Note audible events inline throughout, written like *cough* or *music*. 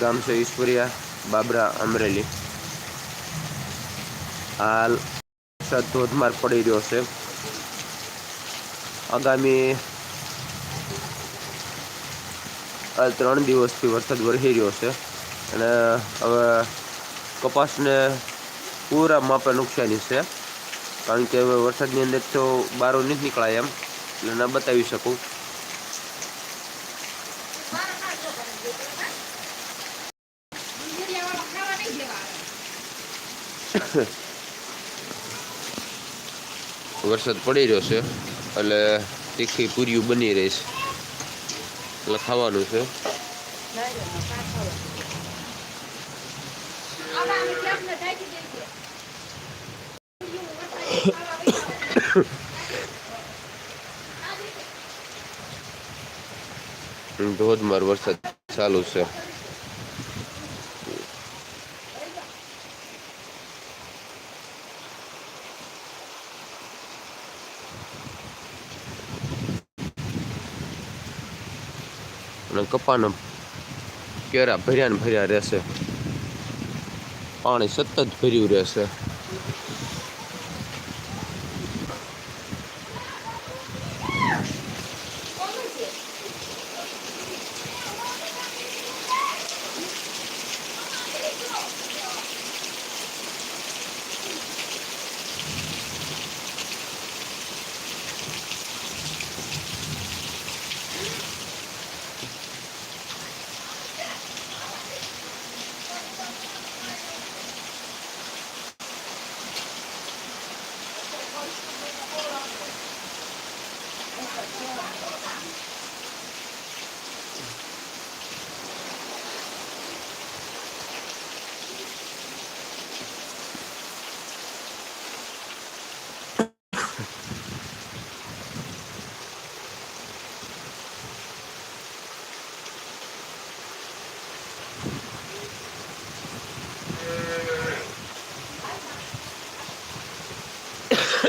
ગામ છે ઈશ્વરિયા બાબરા અમરેલી. હાલ વરસાદ ધોધમાર પડી રહ્યો છે. આગામી ત્રણ દિવસથી વરસાદ વરસી રહ્યો છે અને હવે કપાસને પૂરા માપે નુકસાની છે. કારણ કે હવે વરસાદની અંદર તો બારો નથી નીકળાય એમ. એટલે ના બતાવી શકું. વરસાદ પડી રહ્યો છે, એટલે તીખી પૂરીયું બની રહીશ એટલે ખાવાનું છે. *coughs* ધોધમાર વરસાદ ચાલુ છે. અને કપાના કેરા ભર્યા ને ભર્યા રહેશે. પાણી સતત ભર્યું રહેશે.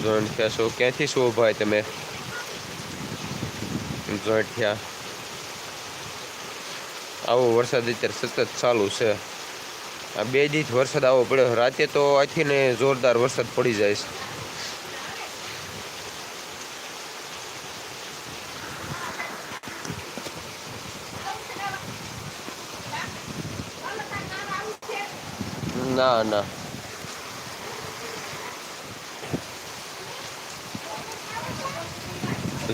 જોઈન્ટ થયા છો ક્યાંથી છો ભાઈ તમે જોઈન્ટ થયા આવો વરસાદ અત્યારે સતત ચાલુ છે આ બે દિવસ વરસાદ આવો પડ્યો રાતે તો આથી ને જોરદાર વરસાદ પડી જાય છે ના ના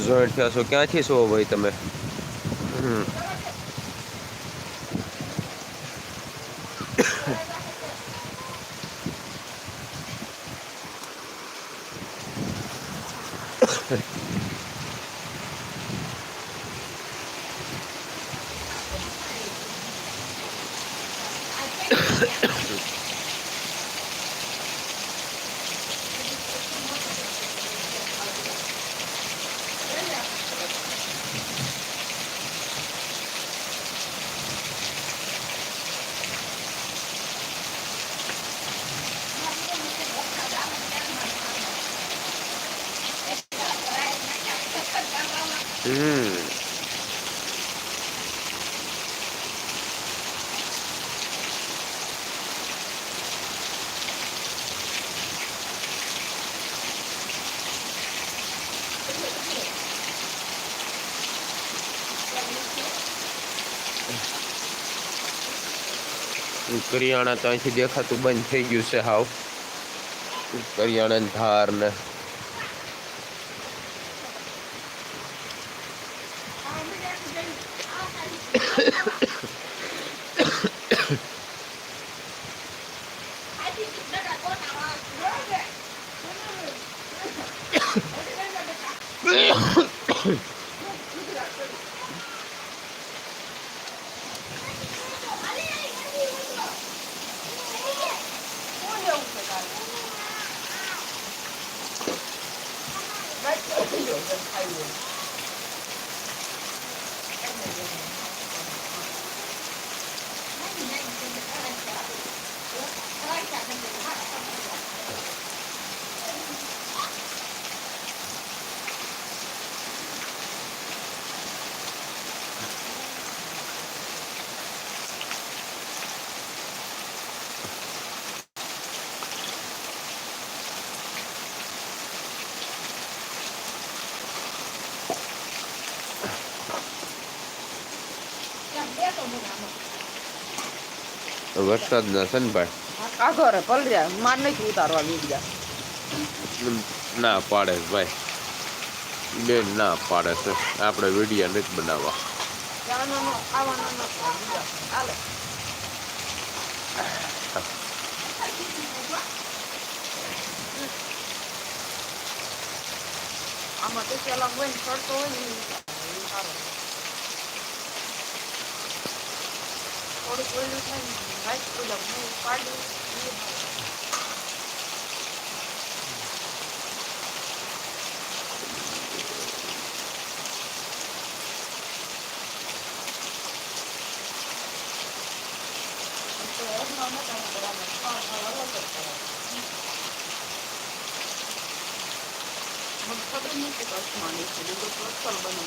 જોઈન્ટ થયા છો? ક્યાંથી છો ભાઈ તમે? હમ. *coughs* *coughs* *coughs* હમ કરિયાણા તો અહીંથી દેખાતું બંધ થઈ ગયું છે હાવ કરિયાણા ને হয়ে যাবে ધાર ના છે ને ભાઈ? આખો રે પલર્યા માર નથી ઉતારવા બીજા ના પાડે ભાઈ. બેન ના પાડે છે. આપણે વિડીયા નથી બનાવવા. આમાં તો પેલા હોય ને ચડતો હોય ને થોડુંક ઓલું થાય ને ભાઈ ઓલા હું પાડું ખબર નથી કે અસમાની છે બીજું તો અસલ બને.